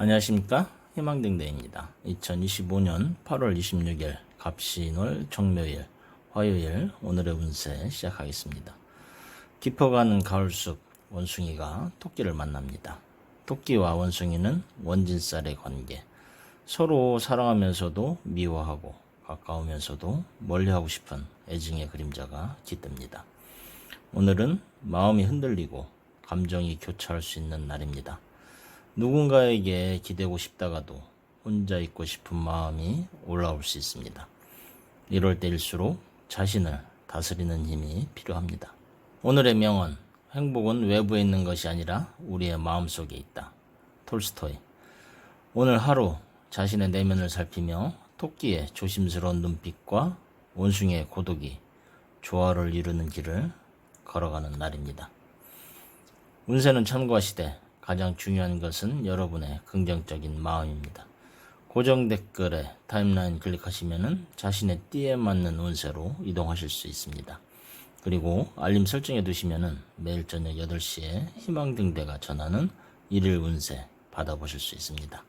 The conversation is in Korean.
안녕하십니까? 희망댕대입니다. 2025년 8월 26일 갑신월 정묘일 화요일 오늘의 운세 시작하겠습니다. 깊어가는 가을숲 원숭이가 토끼를 만납니다. 토끼와 원숭이는 원진살의 관계. 서로 사랑하면서도 미워하고 가까우면서도 멀리하고 싶은 애증의 그림자가 깃듭니다. 오늘은 마음이 흔들리고 감정이 교차할 수 있는 날입니다. 누군가에게 기대고 싶다가도 혼자 있고 싶은 마음이 올라올 수 있습니다. 이럴 때일수록 자신을 다스리는 힘이 필요합니다. 오늘의 명언, 행복은 외부에 있는 것이 아니라 우리의 마음 속에 있다. 톨스토이. 오늘 하루 자신의 내면을 살피며 토끼의 조심스러운 눈빛과 원숭이의 고독이 조화를 이루는 길을 걸어가는 날입니다. 운세는 참고하시되 가장 중요한 것은 여러분의 긍정적인 마음입니다. 고정 댓글에 타임라인 클릭하시면 자신의 띠에 맞는 운세로 이동하실 수 있습니다. 그리고 알림 설정해 두시면 매일 저녁 8시에 희망등대가 전하는 일일 운세 받아보실 수 있습니다.